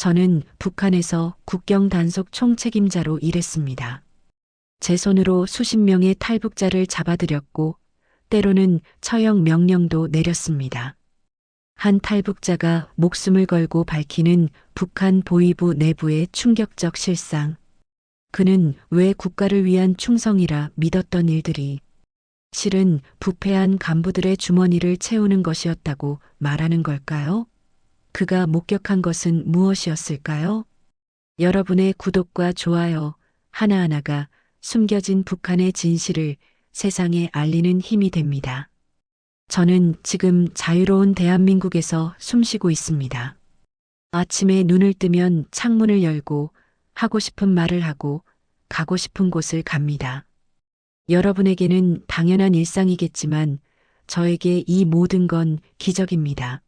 저는 북한에서 국경 단속 총책임자로 일했습니다. 제 손으로 수십 명의 탈북자를 잡아들였고 때로는 처형 명령도 내렸습니다. 한 탈북자가 목숨을 걸고 밝히는 북한 보위부 내부의 충격적 실상. 그는 왜 국가를 위한 충성이라 믿었던 일들이 실은 부패한 간부들의 주머니를 채우는 것이었다고 말하는 걸까요? 그가 목격한 것은 무엇이었을까요? 여러분의 구독과 좋아요 하나하나가 숨겨진 북한의 진실을 세상에 알리는 힘이 됩니다. 저는 지금 자유로운 대한민국에서 숨쉬고 있습니다. 아침에 눈을 뜨면 창문을 열고 하고 싶은 말을 하고 가고 싶은 곳을 갑니다. 여러분에게는 당연한 일상이겠지만 저에게 이 모든 건 기적입니다.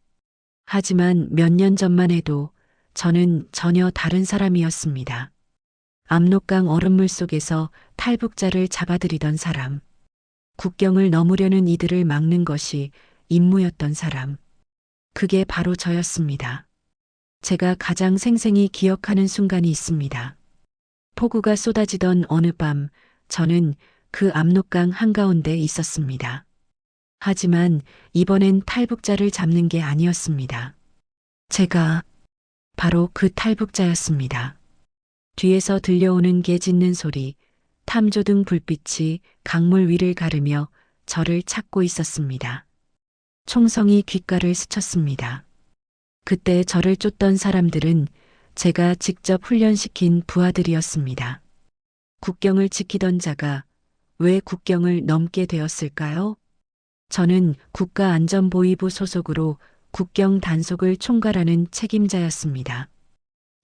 하지만 몇 년 전만 해도 저는 전혀 다른 사람이었습니다. 압록강 얼음물 속에서 탈북자를 잡아들이던 사람. 국경을 넘으려는 이들을 막는 것이 임무였던 사람. 그게 바로 저였습니다. 제가 가장 생생히 기억하는 순간이 있습니다. 폭우가 쏟아지던 어느 밤, 저는 그 압록강 한가운데 있었습니다. 하지만 이번엔 탈북자를 잡는 게 아니었습니다. 제가 바로 그 탈북자였습니다. 뒤에서 들려오는 개 짖는 소리, 탐조등 불빛이 강물 위를 가르며 저를 찾고 있었습니다. 총성이 귓가를 스쳤습니다. 그때 저를 쫓던 사람들은 제가 직접 훈련시킨 부하들이었습니다. 국경을 지키던 자가 왜 국경을 넘게 되었을까요? 저는 국가안전보위부 소속으로 국경 단속을 총괄하는 책임자였습니다.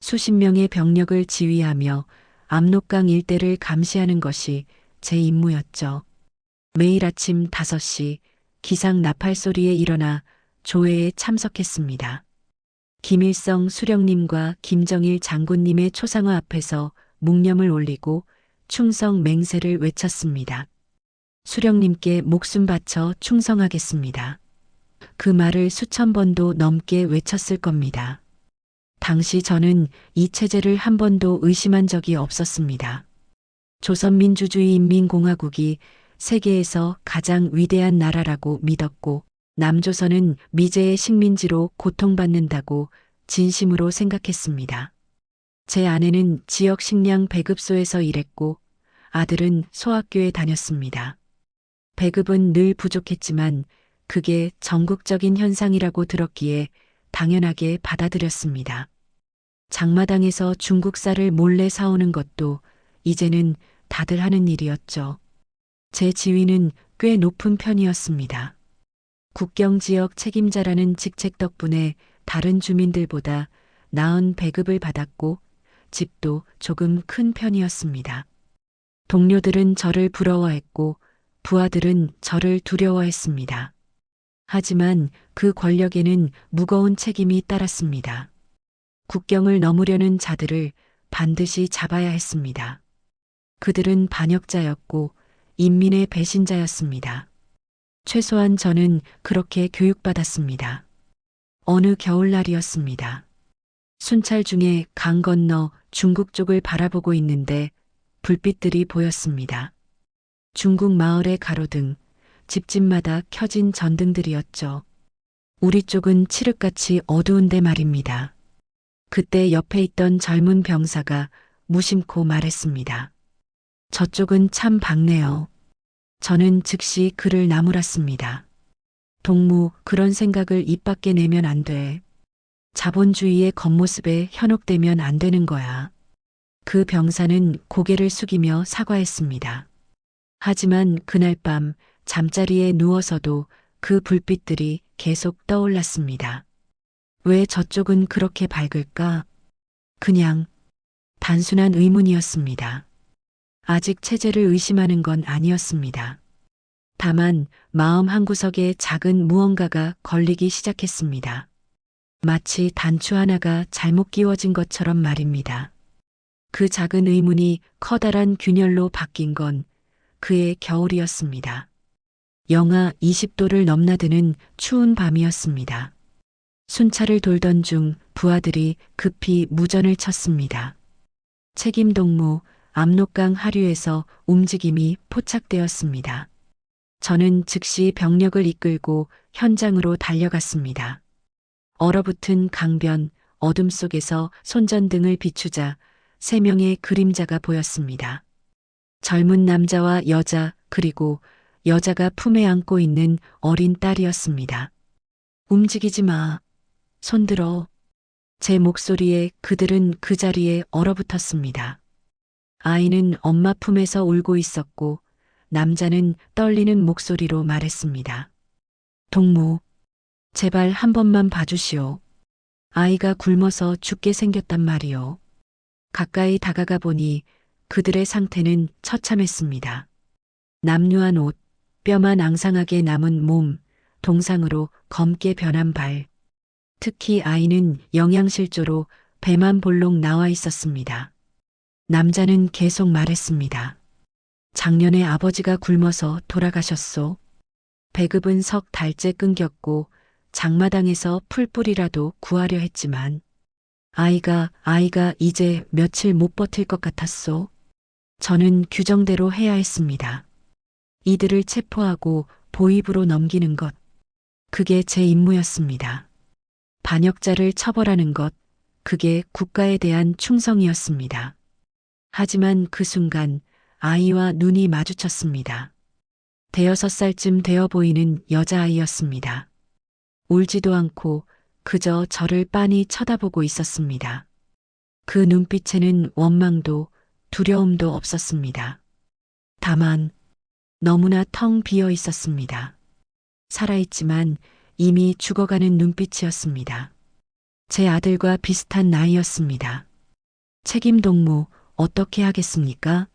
수십 명의 병력을 지휘하며 압록강 일대를 감시하는 것이 제 임무였죠. 매일 아침 5시 기상 나팔 소리에 일어나 조회에 참석했습니다. 김일성 수령님과 김정일 장군님의 초상화 앞에서 묵념을 올리고 충성 맹세를 외쳤습니다. 수령님께 목숨 바쳐 충성하겠습니다. 그 말을 수천 번도 넘게 외쳤을 겁니다. 당시 저는 이 체제를 한 번도 의심한 적이 없었습니다. 조선민주주의 인민공화국이 세계에서 가장 위대한 나라라고 믿었고 남조선은 미제의 식민지로 고통받는다고 진심으로 생각했습니다. 제 아내는 지역 식량 배급소에서 일했고 아들은 소학교에 다녔습니다. 배급은 늘 부족했지만 그게 전국적인 현상이라고 들었기에 당연하게 받아들였습니다. 장마당에서 중국 쌀을 몰래 사오는 것도 이제는 다들 하는 일이었죠. 제 지위는 꽤 높은 편이었습니다. 국경 지역 책임자라는 직책 덕분에 다른 주민들보다 나은 배급을 받았고 집도 조금 큰 편이었습니다. 동료들은 저를 부러워했고 부하들은 저를 두려워했습니다. 하지만 그 권력에는 무거운 책임이 따랐습니다. 국경을 넘으려는 자들을 반드시 잡아야 했습니다. 그들은 반역자였고 인민의 배신자였습니다. 최소한 저는 그렇게 교육받았습니다. 어느 겨울날이었습니다. 순찰 중에 강 건너 중국 쪽을 바라보고 있는데 불빛들이 보였습니다. 중국 마을의 가로등, 집집마다 켜진 전등들이었죠. 우리 쪽은 칠흑같이 어두운데 말입니다. 그때 옆에 있던 젊은 병사가 무심코 말했습니다. 저쪽은 참 밝네요. 저는 즉시 그를 나무랐습니다. 동무, 그런 생각을 입 밖에 내면 안 돼. 자본주의의 겉모습에 현혹되면 안 되는 거야. 그 병사는 고개를 숙이며 사과했습니다. 하지만 그날 밤 잠자리에 누워서도 그 불빛들이 계속 떠올랐습니다. 왜 저쪽은 그렇게 밝을까? 그냥 단순한 의문이었습니다. 아직 체제를 의심하는 건 아니었습니다. 다만 마음 한구석에 작은 무언가가 걸리기 시작했습니다. 마치 단추 하나가 잘못 끼워진 것처럼 말입니다. 그 작은 의문이 커다란 균열로 바뀐 건 그의 겨울이었습니다. 영하 20도를 넘나드는 추운 밤이었습니다. 순찰을 돌던 중 부하들이 급히 무전을 쳤습니다. 책임 동무 압록강 하류에서 움직임이 포착되었습니다. 저는 즉시 병력을 이끌고 현장으로 달려갔습니다. 얼어붙은 강변, 어둠 속에서 손전등을 비추자 세 명의 그림자가 보였습니다. 젊은 남자와 여자, 그리고 여자가 품에 안고 있는 어린 딸이었습니다. 움직이지 마. 손들어. 제 목소리에 그들은 그 자리에 얼어붙었습니다. 아이는 엄마 품에서 울고 있었고, 남자는 떨리는 목소리로 말했습니다. 동무, 제발 한 번만 봐주시오. 아이가 굶어서 죽게 생겼단 말이오. 가까이 다가가 보니 그들의 상태는 처참했습니다. 남루한 옷, 뼈만 앙상하게 남은 몸, 동상으로 검게 변한 발. 특히 아이는 영양실조로 배만 볼록 나와 있었습니다. 남자는 계속 말했습니다. 작년에 아버지가 굶어서 돌아가셨소. 배급은 석 달째 끊겼고 장마당에서 풀뿌리라도 구하려 했지만 아이가 아이가 이제 며칠 못 버틸 것 같았소. 저는 규정대로 해야 했습니다. 이들을 체포하고 보입으로 넘기는 것. 그게 제 임무였습니다. 반역자를 처벌하는 것. 그게 국가에 대한 충성이었습니다. 하지만 그 순간 아이와 눈이 마주쳤습니다. 대여섯 살쯤 되어 보이는 여자아이였습니다. 울지도 않고 그저 저를 빤히 쳐다보고 있었습니다. 그 눈빛에는 원망도 두려움도 없었습니다. 다만 너무나 텅 비어 있었습니다. 살아있지만 이미 죽어가는 눈빛이었습니다. 제 아들과 비슷한 나이였습니다. 책임 동무 어떻게 하겠습니까?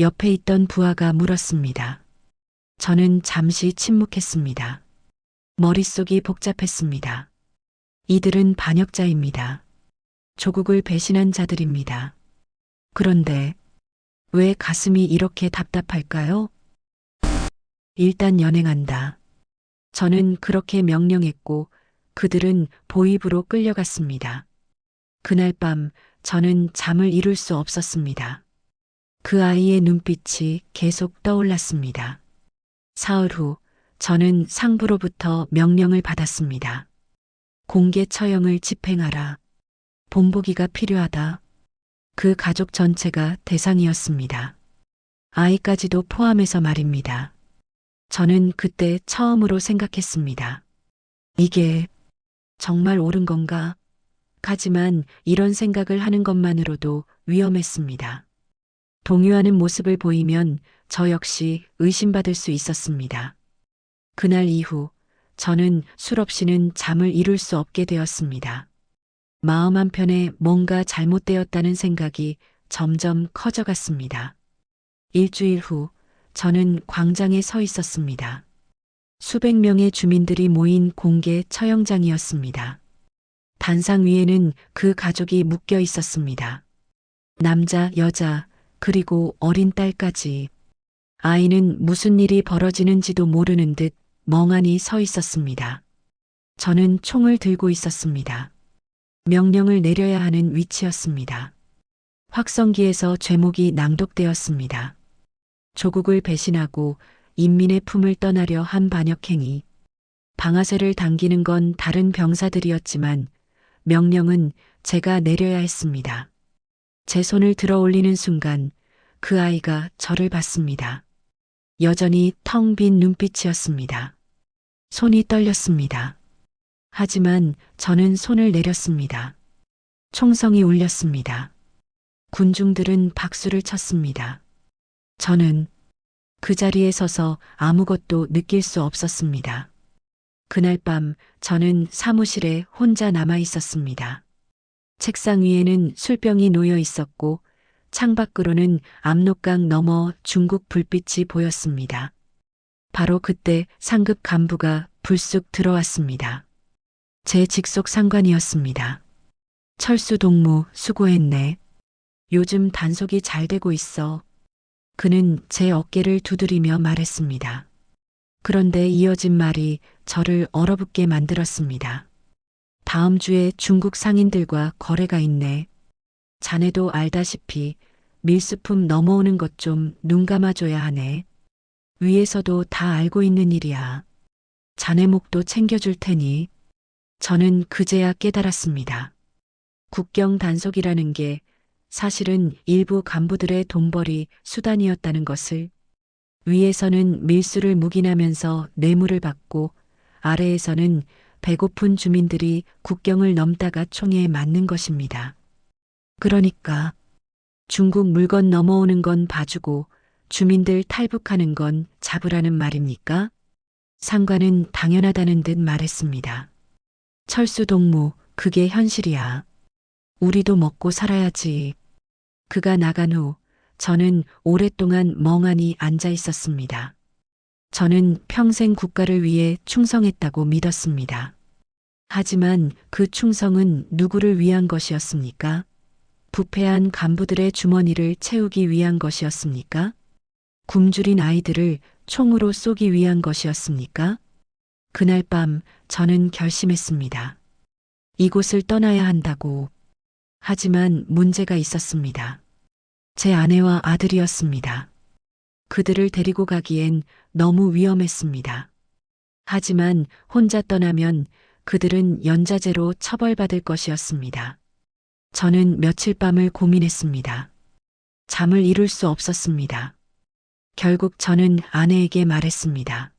옆에 있던 부하가 물었습니다. 저는 잠시 침묵했습니다. 머릿속이 복잡했습니다. 이들은 반역자입니다. 조국을 배신한 자들입니다. 그런데 왜 가슴이 이렇게 답답할까요? 일단 연행한다. 저는 그렇게 명령했고 그들은 보입으로 끌려갔습니다. 그날 밤 저는 잠을 이룰 수 없었습니다. 그 아이의 눈빛이 계속 떠올랐습니다. 사흘 후 저는 상부로부터 명령을 받았습니다. 공개 처형을 집행하라. 본보기가 필요하다. 그 가족 전체가 대상이었습니다. 아이까지도 포함해서 말입니다. 저는 그때 처음으로 생각했습니다. 이게 정말 옳은 건가? 하지만 이런 생각을 하는 것만으로도 위험했습니다. 동요하는 모습을 보이면 저 역시 의심받을 수 있었습니다. 그날 이후 저는 술 없이는 잠을 이룰 수 없게 되었습니다. 마음 한편에 뭔가 잘못되었다는 생각이 점점 커져갔습니다. 일주일 후 저는 광장에 서 있었습니다. 수백 명의 주민들이 모인 공개 처형장이었습니다. 단상 위에는 그 가족이 묶여 있었습니다. 남자, 여자, 그리고 어린 딸까지. 아이는 무슨 일이 벌어지는지도 모르는 듯 멍하니 서 있었습니다. 저는 총을 들고 있었습니다. 명령을 내려야 하는 위치였습니다. 확성기에서 죄목이 낭독되었습니다. 조국을 배신하고 인민의 품을 떠나려 한 반역행위. 방아쇠를 당기는 건 다른 병사들이었지만 명령은 제가 내려야 했습니다. 제 손을 들어 올리는 순간 그 아이가 저를 봤습니다. 여전히 텅 빈 눈빛이었습니다. 손이 떨렸습니다. 하지만 저는 손을 내렸습니다. 총성이 울렸습니다. 군중들은 박수를 쳤습니다. 저는 그 자리에 서서 아무것도 느낄 수 없었습니다. 그날 밤 저는 사무실에 혼자 남아 있었습니다. 책상 위에는 술병이 놓여 있었고 창밖으로는 압록강 너머 중국 불빛이 보였습니다. 바로 그때 상급 간부가 불쑥 들어왔습니다. 제 직속 상관이었습니다. 철수 동무 수고했네. 요즘 단속이 잘 되고 있어. 그는 제 어깨를 두드리며 말했습니다. 그런데 이어진 말이 저를 얼어붙게 만들었습니다. 다음 주에 중국 상인들과 거래가 있네. 자네도 알다시피 밀수품 넘어오는 것 좀 눈 감아줘야 하네. 위에서도 다 알고 있는 일이야. 자네 목도 챙겨줄 테니. 저는 그제야 깨달았습니다. 국경 단속이라는 게 사실은 일부 간부들의 돈벌이 수단이었다는 것을 위에서는 밀수를 묵인하면서 뇌물을 받고 아래에서는 배고픈 주민들이 국경을 넘다가 총에 맞는 것입니다. 그러니까 중국 물건 넘어오는 건 봐주고 주민들 탈북하는 건 잡으라는 말입니까? 상관은 당연하다는 듯 말했습니다. 철수 동무, 그게 현실이야. 우리도 먹고 살아야지. 그가 나간 후 저는 오랫동안 멍하니 앉아 있었습니다. 저는 평생 국가를 위해 충성했다고 믿었습니다. 하지만 그 충성은 누구를 위한 것이었습니까? 부패한 간부들의 주머니를 채우기 위한 것이었습니까? 굶주린 아이들을 총으로 쏘기 위한 것이었습니까? 그날 밤 저는 결심했습니다. 이곳을 떠나야 한다고. 하지만 문제가 있었습니다. 제 아내와 아들이었습니다. 그들을 데리고 가기엔 너무 위험했습니다. 하지만 혼자 떠나면 그들은 연자제로 처벌받을 것이었습니다. 저는 며칠 밤을 고민했습니다. 잠을 이룰 수 없었습니다. 결국 저는 아내에게 말했습니다.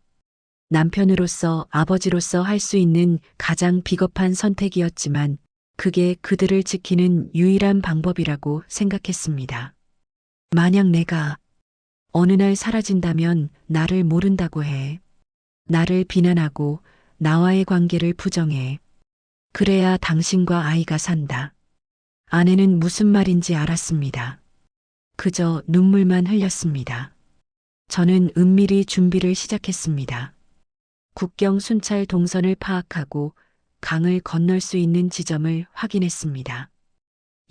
남편으로서 아버지로서 할 수 있는 가장 비겁한 선택이었지만 그게 그들을 지키는 유일한 방법이라고 생각했습니다. 만약 내가 어느 날 사라진다면 나를 모른다고 해. 나를 비난하고 나와의 관계를 부정해. 그래야 당신과 아이가 산다. 아내는 무슨 말인지 알았습니다. 그저 눈물만 흘렸습니다. 저는 은밀히 준비를 시작했습니다. 국경 순찰 동선을 파악하고 강을 건널 수 있는 지점을 확인했습니다.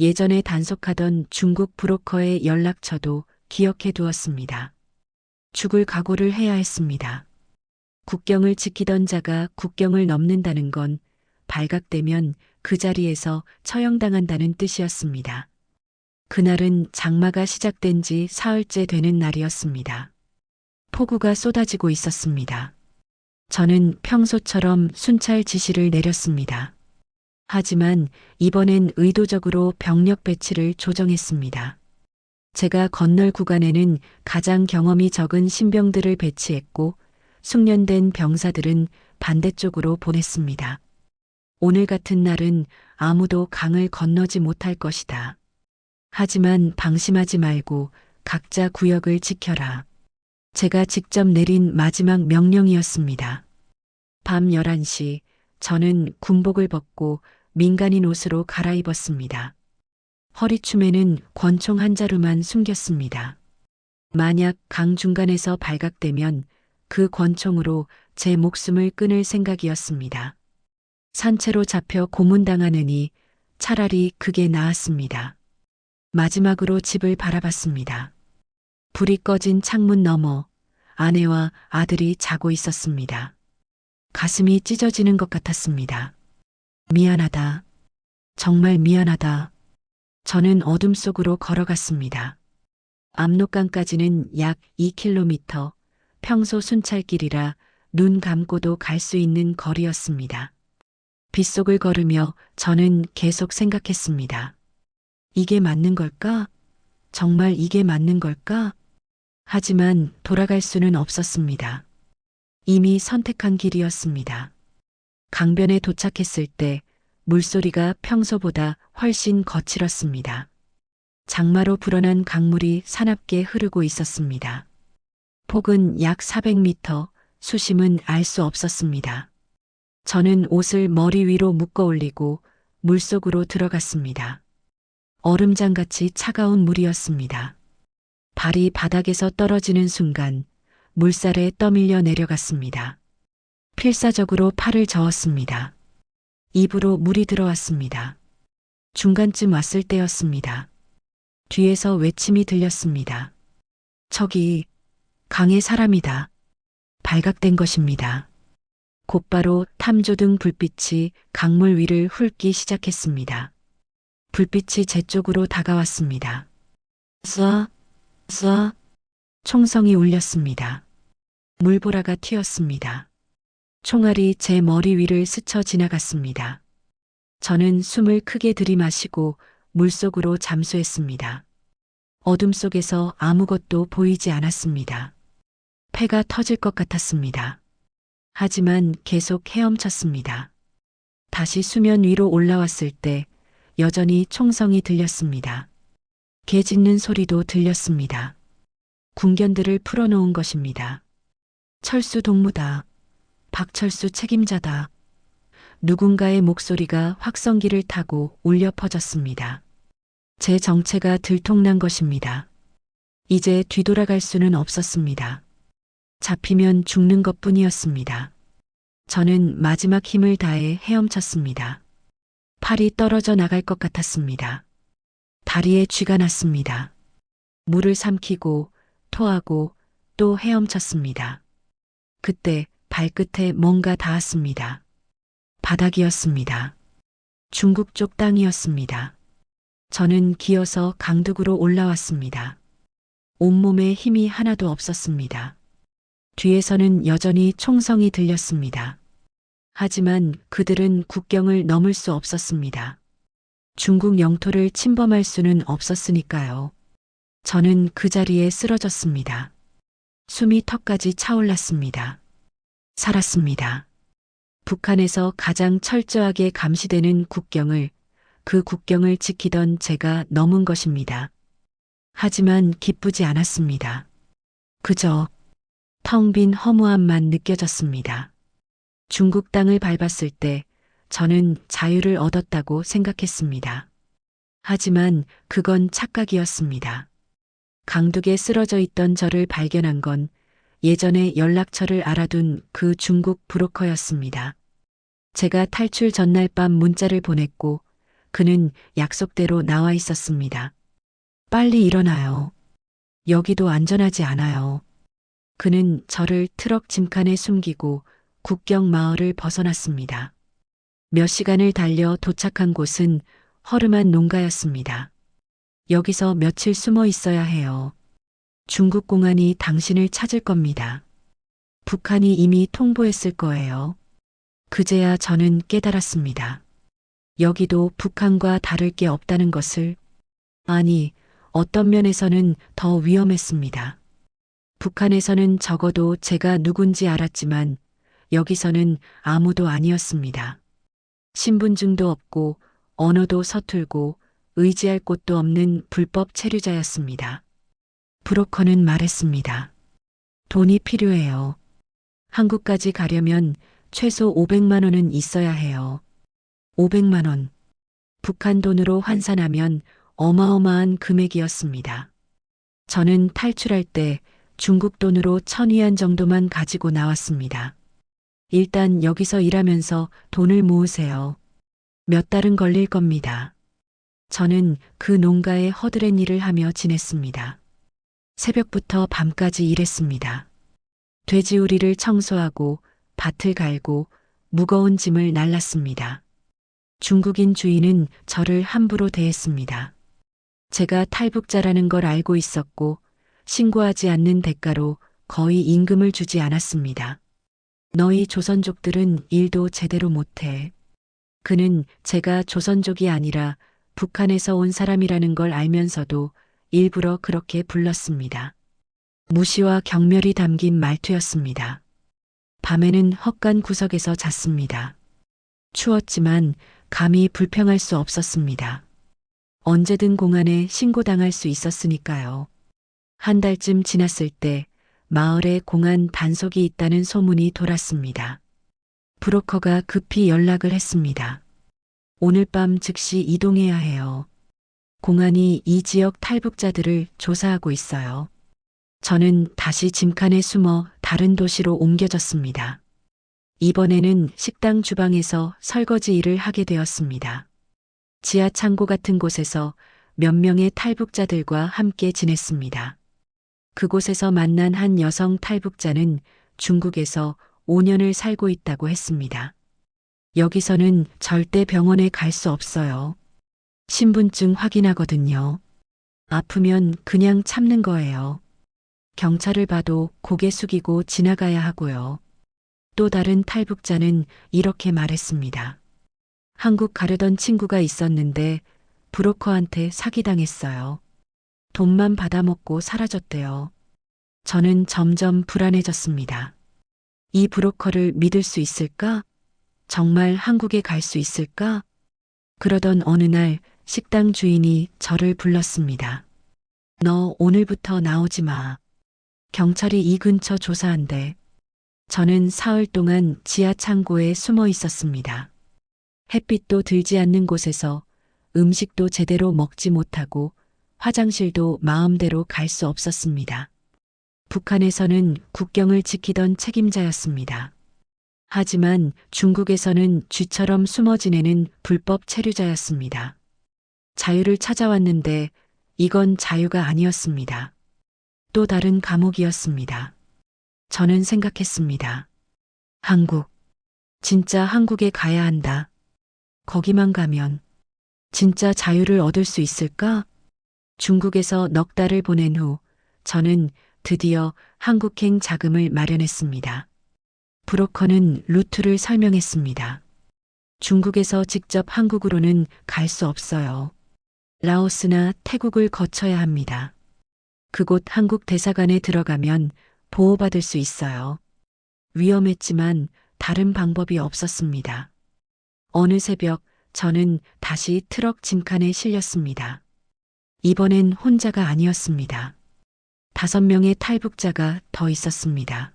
예전에 단속하던 중국 브로커의 연락처도 기억해 두었습니다. 죽을 각오를 해야 했습니다. 국경을 지키던 자가 국경을 넘는다는 건 발각되면 그 자리에서 처형당한다는 뜻이었습니다. 그날은 장마가 시작된 지 사흘째 되는 날이었습니다. 폭우가 쏟아지고 있었습니다. 저는 평소처럼 순찰 지시를 내렸습니다. 하지만 이번엔 의도적으로 병력 배치를 조정했습니다. 제가 건널 구간에는 가장 경험이 적은 신병들을 배치했고 숙련된 병사들은 반대쪽으로 보냈습니다. 오늘 같은 날은 아무도 강을 건너지 못할 것이다. 하지만 방심하지 말고 각자 구역을 지켜라. 제가 직접 내린 마지막 명령이었습니다. 밤 11시 저는 군복을 벗고 민간인 옷으로 갈아입었습니다. 허리춤에는 권총 한 자루만 숨겼습니다. 만약 강 중간에서 발각되면 그 권총으로 제 목숨을 끊을 생각이었습니다. 산채로 잡혀 고문당하느니 차라리 그게 나았습니다. 마지막으로 집을 바라봤습니다. 불이 꺼진 창문 너머 아내와 아들이 자고 있었습니다. 가슴이 찢어지는 것 같았습니다. 미안하다. 정말 미안하다. 저는 어둠 속으로 걸어갔습니다. 압록강까지는 약 2km, 평소 순찰길이라 눈 감고도 갈 수 있는 거리였습니다. 빗속을 걸으며 저는 계속 생각했습니다. 이게 맞는 걸까? 정말 이게 맞는 걸까? 하지만 돌아갈 수는 없었습니다. 이미 선택한 길이었습니다. 강변에 도착했을 때 물소리가 평소보다 훨씬 거칠었습니다. 장마로 불어난 강물이 사납게 흐르고 있었습니다. 폭은 약 400m, 수심은 알 수 없었습니다. 저는 옷을 머리 위로 묶어 올리고 물속으로 들어갔습니다. 얼음장같이 차가운 물이었습니다. 발이 바닥에서 떨어지는 순간 물살에 떠밀려 내려갔습니다. 필사적으로 팔을 저었습니다. 입으로 물이 들어왔습니다. 중간쯤 왔을 때였습니다. 뒤에서 외침이 들렸습니다. 저기 강의 사람이다. 발각된 것입니다. 곧바로 탐조 등 불빛이 강물 위를 훑기 시작했습니다. 불빛이 제 쪽으로 다가왔습니다. 쏴, 쏴, 총성이 울렸습니다. 물보라가 튀었습니다. 총알이 제 머리 위를 스쳐 지나갔습니다. 저는 숨을 크게 들이마시고 물속으로 잠수했습니다. 어둠 속에서 아무것도 보이지 않았습니다. 폐가 터질 것 같았습니다. 하지만 계속 헤엄쳤습니다. 다시 수면 위로 올라왔을 때 여전히 총성이 들렸습니다. 개 짖는 소리도 들렸습니다. 군견들을 풀어놓은 것입니다. 철수 동무다. 박철수 책임자다. 누군가의 목소리가 확성기를 타고 울려 퍼졌습니다. 제 정체가 들통난 것입니다. 이제 뒤돌아갈 수는 없었습니다. 잡히면 죽는 것 뿐이었습니다. 저는 마지막 힘을 다해 헤엄쳤습니다. 팔이 떨어져 나갈 것 같았습니다. 다리에 쥐가 났습니다. 물을 삼키고 토하고 또 헤엄쳤습니다. 그때 발끝에 뭔가 닿았습니다. 바닥이었습니다. 중국 쪽 땅이었습니다. 저는 기어서 강둑으로 올라왔습니다. 온몸에 힘이 하나도 없었습니다. 뒤에서는 여전히 총성이 들렸습니다. 하지만 그들은 국경을 넘을 수 없었습니다. 중국 영토를 침범할 수는 없었으니까요. 저는 그 자리에 쓰러졌습니다. 숨이 턱까지 차올랐습니다. 살았습니다. 북한에서 가장 철저하게 감시되는 국경을 그 국경을 지키던 제가 넘은 것입니다. 하지만 기쁘지 않았습니다. 그저 텅 빈 허무함만 느껴졌습니다. 중국 땅을 밟았을 때 저는 자유를 얻었다고 생각했습니다. 하지만 그건 착각이었습니다. 강둑에 쓰러져 있던 저를 발견한 건 예전에 연락처를 알아둔 그 중국 브로커였습니다. 제가 탈출 전날 밤 문자를 보냈고 그는 약속대로 나와 있었습니다. 빨리 일어나요. 여기도 안전하지 않아요. 그는 저를 트럭 짐칸에 숨기고 국경 마을을 벗어났습니다. 몇 시간을 달려 도착한 곳은 허름한 농가였습니다. 여기서 며칠 숨어 있어야 해요. 중국 공안이 당신을 찾을 겁니다. 북한이 이미 통보했을 거예요. 그제야 저는 깨달았습니다. 여기도 북한과 다를 게 없다는 것을, 아니, 어떤 면에서는 더 위험했습니다. 북한에서는 적어도 제가 누군지 알았지만 여기서는 아무도 아니었습니다. 신분증도 없고 언어도 서툴고 의지할 곳도 없는 불법 체류자였습니다. 브로커는 말했습니다. 돈이 필요해요. 한국까지 가려면 최소 500만 원은 있어야 해요. 500만 원. 북한 돈으로 환산하면 어마어마한 금액이었습니다. 저는 탈출할 때 중국 돈으로 천위안 정도만 가지고 나왔습니다. 일단 여기서 일하면서 돈을 모으세요. 몇 달은 걸릴 겁니다. 저는 그 농가에 허드렛 일을 하며 지냈습니다. 새벽부터 밤까지 일했습니다. 돼지우리를 청소하고 밭을 갈고 무거운 짐을 날랐습니다. 중국인 주인은 저를 함부로 대했습니다. 제가 탈북자라는 걸 알고 있었고 신고하지 않는 대가로 거의 임금을 주지 않았습니다. 너희 조선족들은 일도 제대로 못해. 그는 제가 조선족이 아니라 북한에서 온 사람이라는 걸 알면서도 일부러 그렇게 불렀습니다. 무시와 경멸이 담긴 말투였습니다. 밤에는 헛간 구석에서 잤습니다. 추웠지만 감히 불평할 수 없었습니다. 언제든 공안에 신고당할 수 있었으니까요. 한 달쯤 지났을 때 마을에 공안 단속이 있다는 소문이 돌았습니다. 브로커가 급히 연락을 했습니다. 오늘 밤 즉시 이동해야 해요. 공안이 이 지역 탈북자들을 조사하고 있어요. 저는 다시 짐칸에 숨어 다른 도시로 옮겨졌습니다. 이번에는 식당 주방에서 설거지 일을 하게 되었습니다. 지하 창고 같은 곳에서 몇 명의 탈북자들과 함께 지냈습니다. 그곳에서 만난 한 여성 탈북자는 중국에서 5년을 살고 있다고 했습니다. 여기서는 절대 병원에 갈 수 없어요. 신분증 확인하거든요. 아프면 그냥 참는 거예요. 경찰을 봐도 고개 숙이고 지나가야 하고요. 또 다른 탈북자는 이렇게 말했습니다. 한국 가려던 친구가 있었는데 브로커한테 사기당했어요. 돈만 받아먹고 사라졌대요. 저는 점점 불안해졌습니다. 이 브로커를 믿을 수 있을까? 정말 한국에 갈 수 있을까? 그러던 어느 날 식당 주인이 저를 불렀습니다. 너 오늘부터 나오지 마. 경찰이 이 근처 조사한대. 저는 사흘 동안 지하 창고에 숨어 있었습니다. 햇빛도 들지 않는 곳에서 음식도 제대로 먹지 못하고 화장실도 마음대로 갈 수 없었습니다. 북한에서는 국경을 지키던 책임자였습니다. 하지만 중국에서는 쥐처럼 숨어 지내는 불법 체류자였습니다. 자유를 찾아왔는데 이건 자유가 아니었습니다. 또 다른 감옥이었습니다. 저는 생각했습니다. 한국. 진짜 한국에 가야 한다. 거기만 가면 진짜 자유를 얻을 수 있을까? 중국에서 넉 달을 보낸 후 저는 드디어 한국행 자금을 마련했습니다. 브로커는 루트를 설명했습니다. 중국에서 직접 한국으로는 갈 수 없어요. 라오스나 태국을 거쳐야 합니다. 그곳 한국 대사관에 들어가면 보호받을 수 있어요. 위험했지만 다른 방법이 없었습니다. 어느 새벽 저는 다시 트럭 짐칸에 실렸습니다. 이번엔 혼자가 아니었습니다. 다섯 명의 탈북자가 더 있었습니다.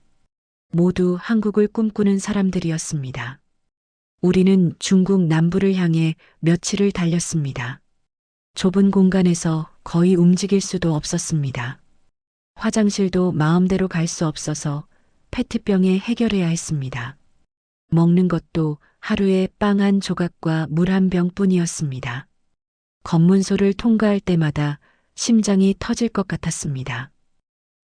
모두 한국을 꿈꾸는 사람들이었습니다. 우리는 중국 남부를 향해 며칠을 달렸습니다. 좁은 공간에서 거의 움직일 수도 없었습니다. 화장실도 마음대로 갈 수 없어서 페트병에 해결해야 했습니다. 먹는 것도 하루에 빵 한 조각과 물 한 병뿐이었습니다. 검문소를 통과할 때마다 심장이 터질 것 같았습니다.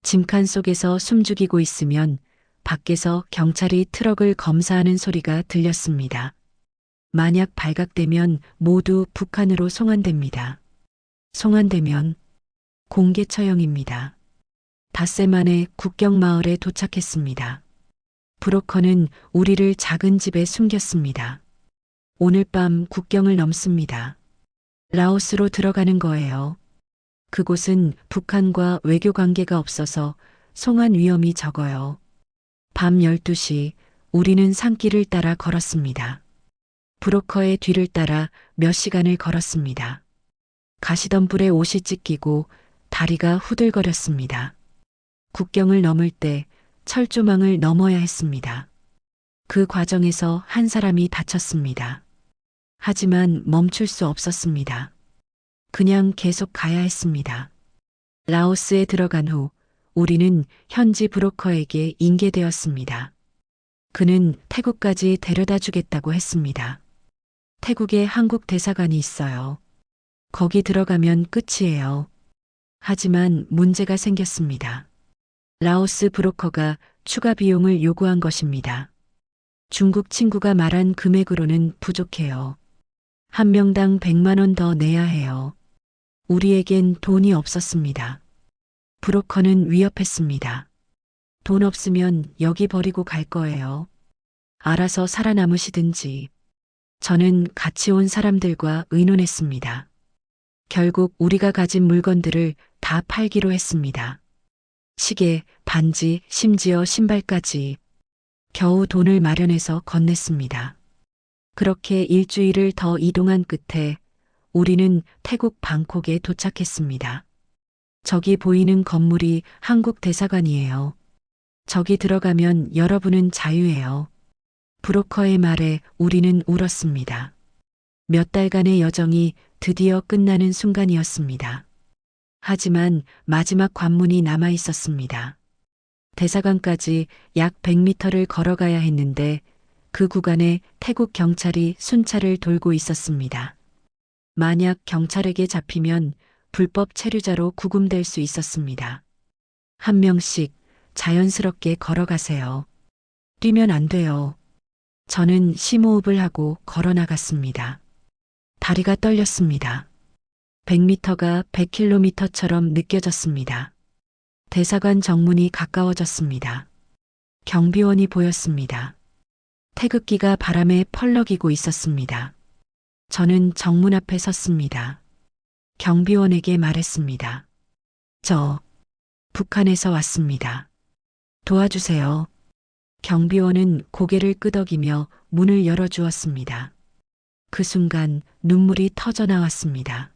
짐칸 속에서 숨죽이고 있으면 밖에서 경찰이 트럭을 검사하는 소리가 들렸습니다. 만약 발각되면 모두 북한으로 송환됩니다. 송환되면 공개 처형입니다. 닷새 만에 국경 마을에 도착했습니다. 브로커는 우리를 작은 집에 숨겼습니다. 오늘 밤 국경을 넘습니다. 라오스로 들어가는 거예요. 그곳은 북한과 외교 관계가 없어서 송환 위험이 적어요. 밤 12시 우리는 산길을 따라 걸었습니다. 브로커의 뒤를 따라 몇 시간을 걸었습니다. 가시덤불에 옷이 찢기고 다리가 후들거렸습니다. 국경을 넘을 때 철조망을 넘어야 했습니다. 그 과정에서 한 사람이 다쳤습니다. 하지만 멈출 수 없었습니다. 그냥 계속 가야 했습니다. 라오스에 들어간 후 우리는 현지 브로커에게 인계되었습니다. 그는 태국까지 데려다 주겠다고 했습니다. 태국에 한국 대사관이 있어요. 거기 들어가면 끝이에요. 하지만 문제가 생겼습니다. 라오스 브로커가 추가 비용을 요구한 것입니다. 중국 친구가 말한 금액으로는 부족해요. 한 명당 100만 원 더 내야 해요. 우리에겐 돈이 없었습니다. 브로커는 위협했습니다. 돈 없으면 여기 버리고 갈 거예요. 알아서 살아남으시든지. 저는 같이 온 사람들과 의논했습니다. 결국 우리가 가진 물건들을 다 팔기로 했습니다. 시계, 반지, 심지어 신발까지 겨우 돈을 마련해서 건넸습니다. 그렇게 일주일을 더 이동한 끝에 우리는 태국 방콕에 도착했습니다. 저기 보이는 건물이 한국 대사관이에요. 저기 들어가면 여러분은 자유예요. 브로커의 말에 우리는 울었습니다. 몇 달간의 여정이 드디어 끝나는 순간이었습니다. 하지만 마지막 관문이 남아 있었습니다. 대사관까지 약 100m를 걸어가야 했는데 그 구간에 태국 경찰이 순찰을 돌고 있었습니다. 만약 경찰에게 잡히면 불법 체류자로 구금될 수 있었습니다. 한 명씩 자연스럽게 걸어가세요. 뛰면 안 돼요. 저는 심호흡을 하고 걸어 나갔습니다. 다리가 떨렸습니다. 100m가 100km처럼 느껴졌습니다. 대사관 정문이 가까워졌습니다. 경비원이 보였습니다. 태극기가 바람에 펄럭이고 있었습니다. 저는 정문 앞에 섰습니다. 경비원에게 말했습니다. 저, 북한에서 왔습니다. 도와주세요. 경비원은 고개를 끄덕이며 문을 열어주었습니다. 그 순간 눈물이 터져 나왔습니다.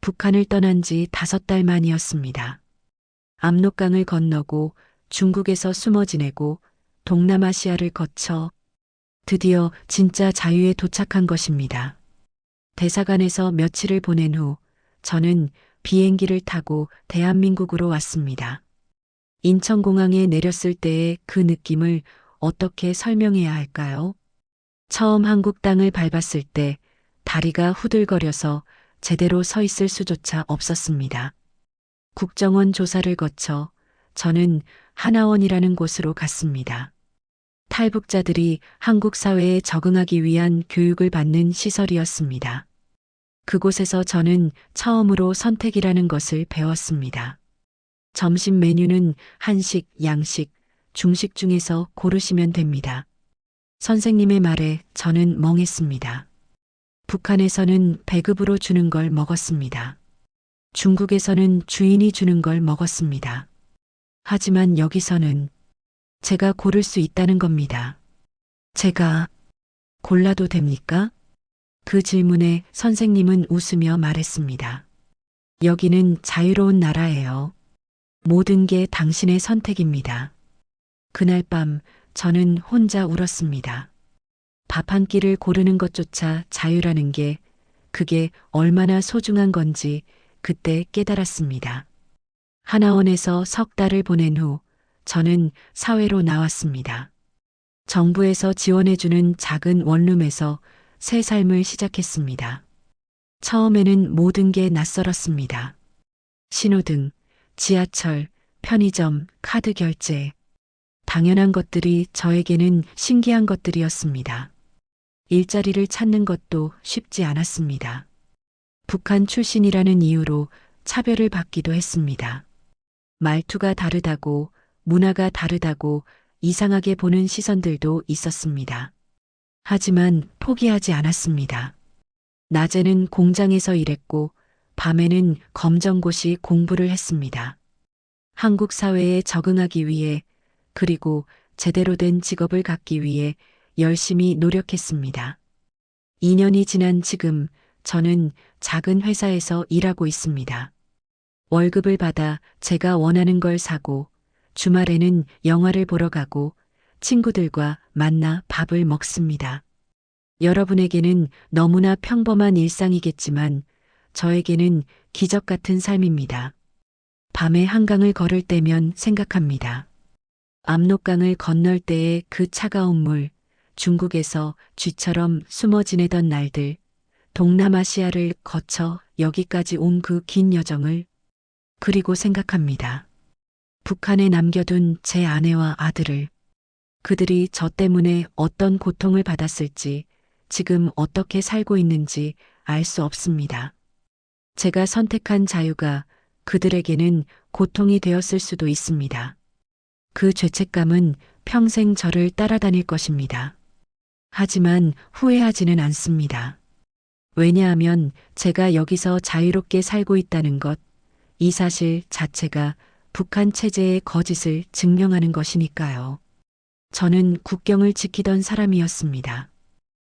북한을 떠난 지 다섯 달 만이었습니다. 압록강을 건너고 중국에서 숨어 지내고 동남아시아를 거쳐 드디어 진짜 자유에 도착한 것입니다. 대사관에서 며칠을 보낸 후 저는 비행기를 타고 대한민국으로 왔습니다. 인천공항에 내렸을 때의 그 느낌을 어떻게 설명해야 할까요? 처음 한국 땅을 밟았을 때 다리가 후들거려서 제대로 서 있을 수조차 없었습니다. 국정원 조사를 거쳐 저는 하나원이라는 곳으로 갔습니다. 탈북자들이 한국 사회에 적응하기 위한 교육을 받는 시설이었습니다. 그곳에서 저는 처음으로 선택이라는 것을 배웠습니다. 점심 메뉴는 한식, 양식, 중식 중에서 고르시면 됩니다. 선생님의 말에 저는 멍했습니다. 북한에서는 배급으로 주는 걸 먹었습니다. 중국에서는 주인이 주는 걸 먹었습니다. 하지만 여기서는 제가 고를 수 있다는 겁니다. 제가 골라도 됩니까? 그 질문에 선생님은 웃으며 말했습니다. 여기는 자유로운 나라예요. 모든 게 당신의 선택입니다. 그날 밤 저는 혼자 울었습니다. 밥 한 끼를 고르는 것조차 자유라는 게 그게 얼마나 소중한 건지 그때 깨달았습니다. 하나원에서 석 달을 보낸 후 저는 사회로 나왔습니다. 정부에서 지원해주는 작은 원룸에서 새 삶을 시작했습니다. 처음에는 모든 게 낯설었습니다. 신호등, 지하철, 편의점, 카드 결제. 당연한 것들이 저에게는 신기한 것들이었습니다. 일자리를 찾는 것도 쉽지 않았습니다. 북한 출신이라는 이유로 차별을 받기도 했습니다. 말투가 다르다고, 문화가 다르다고 이상하게 보는 시선들도 있었습니다. 하지만 포기하지 않았습니다. 낮에는 공장에서 일했고, 밤에는 검정고시 공부를 했습니다. 한국 사회에 적응하기 위해, 그리고 제대로 된 직업을 갖기 위해 열심히 노력했습니다. 2년이 지난 지금 저는 작은 회사에서 일하고 있습니다. 월급을 받아 제가 원하는 걸 사고 주말에는 영화를 보러 가고 친구들과 만나 밥을 먹습니다. 여러분에게는 너무나 평범한 일상이겠지만 저에게는 기적 같은 삶입니다. 밤에 한강을 걸을 때면 생각합니다. 압록강을 건널 때의 그 차가운 물, 중국에서 쥐처럼 숨어 지내던 날들, 동남아시아를 거쳐 여기까지 온 그 긴 여정을 그리고 생각합니다. 북한에 남겨둔 제 아내와 아들을 그들이 저 때문에 어떤 고통을 받았을지 지금 어떻게 살고 있는지 알 수 없습니다. 제가 선택한 자유가 그들에게는 고통이 되었을 수도 있습니다. 그 죄책감은 평생 저를 따라다닐 것입니다. 하지만 후회하지는 않습니다. 왜냐하면 제가 여기서 자유롭게 살고 있다는 것, 이 사실 자체가 북한 체제의 거짓을 증명하는 것이니까요. 저는 국경을 지키던 사람이었습니다.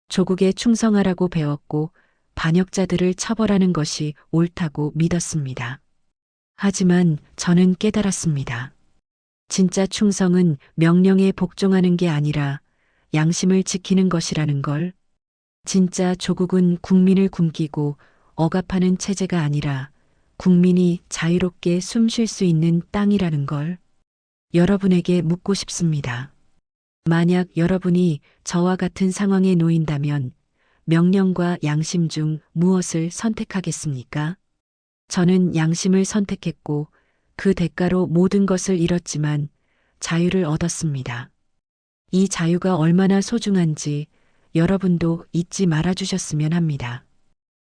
조국에 충성하라고 배웠고 반역자들을 처벌하는 것이 옳다고 믿었습니다. 하지만 저는 깨달았습니다. 진짜 충성은 명령에 복종하는 게 아니라 양심을 지키는 것이라는 걸. 진짜 조국은 국민을 굶기고 억압하는 체제가 아니라 국민이 자유롭게 숨 쉴 수 있는 땅이라는 걸 여러분에게 묻고 싶습니다. 만약 여러분이 저와 같은 상황에 놓인다면 명령과 양심 중 무엇을 선택하겠습니까? 저는 양심을 선택했고 그 대가로 모든 것을 잃었지만 자유를 얻었습니다. 이 자유가 얼마나 소중한지 여러분도 잊지 말아 주셨으면 합니다.